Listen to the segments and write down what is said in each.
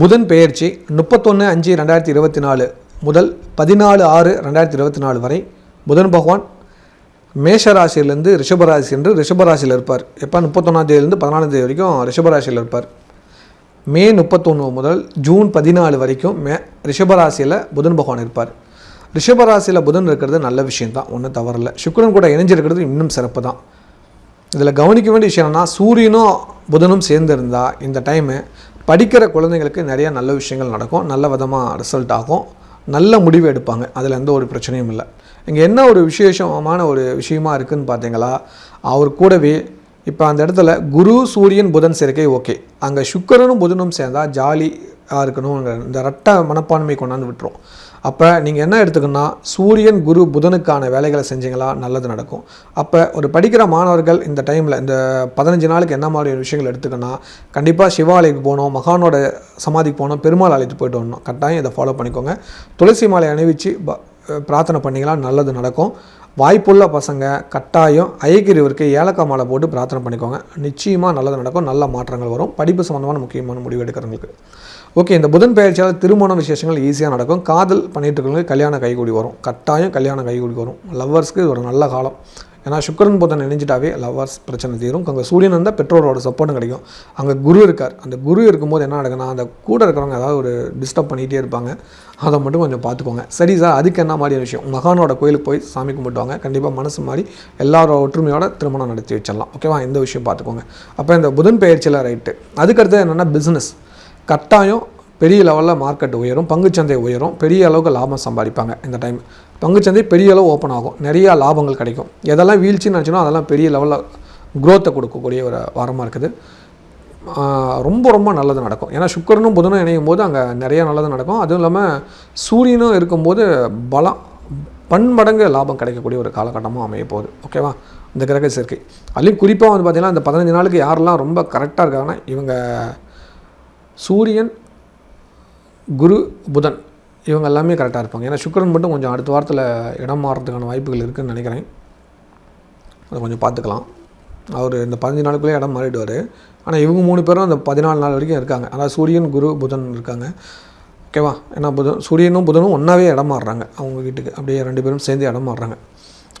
புதன் பெயர்ச்சி முப்பத்தொன்று அஞ்சு ரெண்டாயிரத்தி இருபத்தி நாலு முதல் பதினாலு ஆறு ரெண்டாயிரத்தி இருபத்தி நாலு வரை புதன் பகவான் மேஷராசியிலேருந்து ரிஷபராசி என்று ரிஷபராசியில் இருப்பார். எப்போ முப்பத்தொன்னாம் தேதியிலேருந்து பதினாலாம் தேதி வரைக்கும் ரிஷபராசியில் இருப்பார். மே முப்பத்தொன்று முதல் ஜூன் பதினாலு வரைக்கும் மே ரிஷபராசியில் புதன் பகவான் இருப்பார். ரிஷபராசியில் புதன் இருக்கிறது நல்ல விஷயந்தான் ஒன்றும் தவறில்லை. சுக்கரன் கூட இணைஞ்சிருக்கிறது இன்னும் சிறப்பு தான். இதில் கவனிக்க வேண்டிய விஷயம் என்னென்னா சூரியனும் புதனும் சேர்ந்திருந்தா இந்த டைமு படிக்கிற குழந்தைங்களுக்கு நிறைய நல்ல விஷயங்கள் நடக்கும். நல்ல விதமாக ரிசல்ட் ஆகும். நல்ல முடிவு எடுப்பாங்க. அதில் எந்த ஒரு பிரச்சனையும் இல்லை. இங்கே என்ன ஒரு விசேஷமான ஒரு விஷயமா இருக்குதுன்னு பார்த்தீங்களா? அவர் கூடவே இப்போ அந்த இடத்துல குரு சூரியன் புதன் சேர்க்கை ஓகே. அங்கே சுக்கரனும் புதனும் சேர்ந்தால் ஜாலியாக இருக்கணும் இந்த ரட்ட மனப்பான்மை கொண்டாந்து விட்டுரும். அப்போ நீங்கள் என்ன எடுத்துக்கணும்னா சூரியன் குரு புதனுக்கான வேலைகளை செஞ்சீங்களா நல்லது நடக்கும். அப்போ ஒரு படிக்கிற மாணவர்கள் இந்த டைமில் இந்த பதினஞ்சு நாளுக்கு என்ன மாதிரி விஷயங்கள் எடுத்துக்கணும்னா கண்டிப்பாக சிவாலயக்கு போகணும் மகானோட சமாதிக்கு போகணும் பெருமாள் அழைத்து போய்ட்டு வரணும். கட்டாயம் இதை ஃபாலோ பண்ணிக்கோங்க. துளசி மாலை அணிவிச்சு ப- பிரார்த்தனை பண்ணிங்களா நல்லது நடக்கும். வாய்ப்புள்ள பசங்க கட்டாயம் ஐக்கியவருக்கு ஏலக்காய் மாலை போட்டு பிரார்த்தனை பண்ணிக்கோங்க. நிச்சயமாக நல்லது நடக்கும். நல்ல மாற்றங்கள் வரும். படிப்பு சம்மந்தமான முக்கியமான முடிவு எடுக்கிறவங்களுக்கு. ஓகே இந்த புதன் பெயர்ச்சியால் திருமண விசேஷங்கள் ஈஸியாக நடக்கும். காதல் பண்ணிகிட்டு இருக்கவங்களுக்கு கல்யாணம் கைகூடி வரும். கட்டாயம் கல்யாணம் கைகூடி வரும். லவ்வர்ஸ்க்கு இது ஒரு நல்ல காலம். ஏன்னா சுக்கரன் புதன் இணைஞ்சிட்டாவே லவ்வர்ஸ் பிரச்சனை தீரும். அங்கே சூரியன் இருந்தால் பெற்றோரோட சப்போர்ட்டும் கிடைக்கும். அங்கே குரு இருக்கார். அந்த குரு இருக்கும்போது என்ன நடக்குன்னா அந்த கூட இருக்கிறவங்க ஏதாவது ஒரு டிஸ்டர்ப் பண்ணிகிட்டே இருப்பாங்க. அதை மட்டும் கொஞ்சம் பார்த்துக்கோங்க. சரி சார் அதுக்கு என்ன மாதிரி விஷயம்? மகானோட கோயிலுக்கு போய் சாமி கும்பிட்டுவாங்க. கண்டிப்பாக மனசு மாதிரி எல்லாரோட ஒற்றுமையோட திருமணம் நடத்தி வச்சிடலாம். ஓகேவா இந்த விஷயம் பார்த்துக்கோங்க. அப்போ இந்த புதன் பயிற்சியில் ரைட்டு அதுக்கடுத்து என்னென்னா பிஸ்னஸ் கட்டாயம் பெரிய லெவலில் மார்க்கெட் உயரும் பங்குச்சந்தை உயரும் பெரிய அளவுக்கு லாபம் சம்பாதிப்பாங்க இந்த டைம் பங்குச்சந்தை பெரிய அளவு ஓப்பன் ஆகும். நிறையா லாபங்கள் கிடைக்கும். எதெல்லாம் வீழ்ச்சின்னு நினச்சினோ அதெல்லாம் பெரிய லெவலில் குரோத்தை கொடுக்கக்கூடிய ஒரு வாரமாக இருக்குது. ரொம்ப ரொம்ப நல்லது நடக்கும். ஏன்னா சுக்கரனும் புதனும் இணையும் போது அங்கே நிறையா நல்லது நடக்கும். அதுவும் இல்லாமல் சூரியனும் இருக்கும்போது பலம் பன்மடங்கு லாபம் கிடைக்கக்கூடிய ஒரு காலகட்டமும் அமைய போகுது. ஓகேவா இந்த கிரக சேர்க்கை அதுலேயும் குறிப்பாக வந்து பார்த்திங்கன்னா இந்த பதினஞ்சு நாளுக்கு யாரெல்லாம் ரொம்ப கரெக்டாக இருக்காங்கன்னா இவங்க சூரியன் குரு புதன் இவங்க எல்லாமே கரெக்டாக இருப்பாங்க. ஏன்னா சுக்கிரன் மட்டும் கொஞ்சம் அடுத்த வாரத்தில் இடம் மாறுறதுக்கான வாய்ப்புகள் இருக்குதுன்னு நினைக்கிறேன். அதை கொஞ்சம் பார்த்துக்கலாம். அவர் இந்த பதினஞ்சு நாளுக்குள்ளே இடம் மாறிடுவார். ஆனால் இவங்க மூணு பேரும் அந்த பதினாலு நாள் வரைக்கும் இருக்காங்க. அதாவது சூரியன் குரு புதன் இருக்காங்க. ஓகேவா ஏன்னா புதன் சூரியனும் புதனும் ஒன்றாவே இடம் மாறுறாங்க. அவங்க வீட்டுக்கு அப்படியே ரெண்டு பேரும் சேர்ந்து இடம் மாறுறாங்க.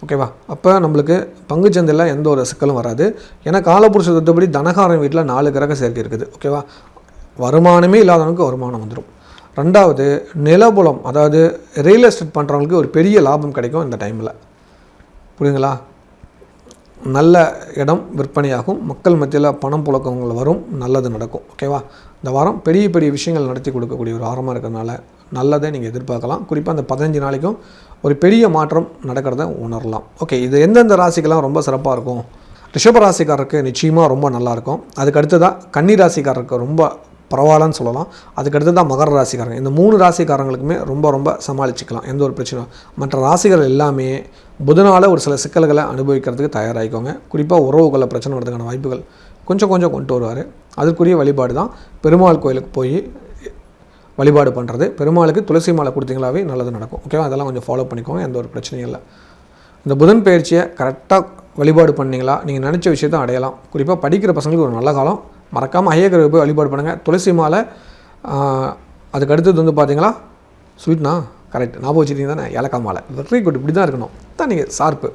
ஓகேவா அப்போ நம்மளுக்கு பங்குச்சந்தையில் எந்த ஒரு சிக்கலும் வராது. ஏன்னா காலப்புருஷ தத்துப்படி தனகாரன் வீட்டில் நாலு கிரக சேர்க்கை இருக்குது. ஓகேவா வருமானமே இல்லாதவனுக்கு வருமானம் வந்துடும் ரெண்டாவது நிலபுலம் அதாவது ரியல் எஸ்டேட் பண்ணுறவங்களுக்கு ஒரு பெரிய லாபம் கிடைக்கும் இந்த டைமில் புரியுங்களா நல்ல இடம் விற்பனையாகும் மக்கள் மத்தியில் பணம் புழக்கங்கள் வரும் நல்லது நடக்கும். ஓகேவா இந்த வாரம் பெரிய பெரிய விஷயங்கள் நடத்தி கொடுக்கக்கூடிய ஒரு வாரமாக இருக்கிறதுனால நல்லதை நீங்கள் எதிர்பார்க்கலாம். குறிப்பாக அந்த பதினஞ்சு நாளைக்கும் ஒரு பெரிய மாற்றம் நடக்கிறத உணரலாம். ஓகே இது எந்தெந்த ராசிக்கெல்லாம் ரொம்ப சிறப்பாக இருக்கும்? ரிஷப ராசிக்காரருக்கு நிச்சயமாக ரொம்ப நல்லாயிருக்கும் அதுக்கு அடுத்ததாக கன்னி ராசிக்காரருக்கு ரொம்ப பரவாயில்லன்னு சொல்லலாம். அதுக்கடுத்து தான் மகர ராசிக்காரங்க. இந்த மூணு ராசிக்காரங்களுக்குமே ரொம்ப ரொம்ப சமாளிச்சுக்கலாம். எந்த ஒரு பிரச்சனையும் மற்ற ராசிகள் எல்லாமே புதனால் ஒரு சில சிக்கல்களை அனுபவிக்கிறதுக்கு தயாராகிக்கோங்க. குறிப்பாக உறவுகளில் பிரச்சனை வரதுக்கான வாய்ப்புகள் கொஞ்சம் கொஞ்சம் கொண்டு வருவார். அதற்குரிய வழிபாடு தான் பெருமாள் கோயிலுக்கு போய் வழிபாடு பண்ணுறது பெருமாளுக்கு துளசி மாலை கொடுத்தீங்களாவே நல்லது நடக்கும். ஓகேவா? அதெல்லாம் கொஞ்சம் ஃபாலோ பண்ணிக்கோங்க. எந்த ஒரு பிரச்சனையும் இல்லை. இந்த புதன் பயிற்சியை கரெக்டாக வழிபாடு பண்ணீங்களா? நீங்கள் நினச்ச விஷயத்தை அடையலாம். குறிப்பாக படிக்கிற பசங்களுக்கு ஒரு நல்ல காலம். மறக்காமல் ஐயக்கரை போய் வழிபாடு பண்ணுங்கள் துளசி மாலை அதுக்கு அடுத்தது வந்து பார்த்தீங்களா ஸ்வீட்னா கரெக்ட் ஞாபகம் வச்சுருக்கீங்க தானே? ஏலக்காய் மாலை. வெற்றி குட் இப்படி தான் இருக்கணும். தான் நீங்கள் சார்பு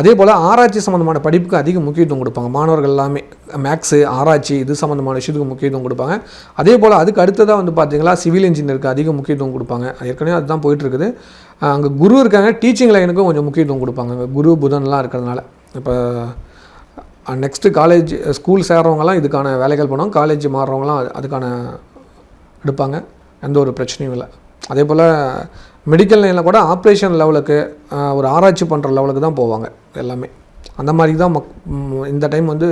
அதே போல் ஆராய்ச்சி சம்மந்தமான படிப்புக்கு அதிக முக்கியத்துவம் கொடுப்பாங்க. மாணவர்கள் எல்லாமே மேக்ஸு ஆராய்ச்சி இது சம்மந்தமான விஷயத்துக்கு முக்கியத்துவம் கொடுப்பாங்க. அதே போல் அதுக்கு அடுத்ததாக வந்து பார்த்தீங்களா சிவில் இன்ஜினியருக்கு அதிக முக்கியத்துவம் கொடுப்பாங்க. ஏற்கனவே அதுதான் போயிட்டுருக்குது அங்கே குரு இருக்காங்க டீச்சிங் லைனுக்கும் கொஞ்சம் முக்கியத்துவம் கொடுப்பாங்க. குரு புதன்லாம் இருக்கிறதுனால. இப்போ நெக்ஸ்ட்டு காலேஜ் ஸ்கூல் சேர்றவங்கலாம் இதுக்கான வேலைகள் பண்ணுவாங்க. காலேஜ் மாறுறவங்களாம் அதுக்கான எடுப்பாங்க. எந்த ஒரு பிரச்சனையும் இல்லை. அதே போல் மெடிக்கல் லைனில் கூட ஆப்ரேஷன் லெவலுக்கு ஒரு ஆராய்ச்சி பண்ணுற லெவலுக்கு தான் போவாங்க எல்லாமே. அந்த மாதிரி தான் மக் இந்த டைம் வந்து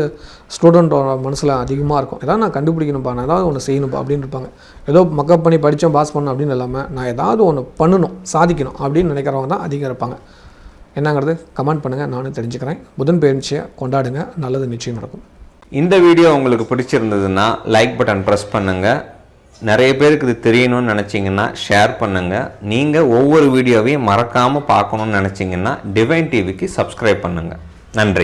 ஸ்டூடெண்ட்டோட மனசில் அதிகமாக இருக்கும். ஏதாவது நான் கண்டுபிடிக்கணும்ப்பா நான் ஏதாவது ஒன்று செய்யணும்ப்பா அப்படின்னு இருப்பாங்க. ஏதோ மக்கப் பண்ணி படித்தோம் பாஸ் பண்ணணும் அப்படின்னு இல்லாமல் நான் ஏதாவது ஒன்று பண்ணணும் சாதிக்கணும் அப்படின்னு நினைக்கிறவங்க தான் அதிகம் இருப்பாங்க. என்னங்கிறது கமெண்ட் பண்ணுங்கள் நானும் தெரிஞ்சுக்கிறேன். புதன் பயிற்சியை கொண்டாடுங்க நல்லது நிச்சயம் நடக்கும். இந்த வீடியோ உங்களுக்கு பிடிச்சிருந்ததுன்னா லைக் பட்டன் ப்ரெஸ் பண்ணுங்கள் நிறைய பேருக்கு இது தெரியணும்னு நினச்சிங்கன்னா ஷேர் பண்ணுங்கள் நீங்கள் ஒவ்வொரு வீடியோவையும் மறக்காமல் பார்க்கணுன்னு நினச்சிங்கன்னா டிவைன் டிவிக்கு சப்ஸ்கிரைப் பண்ணுங்கள் நன்றி.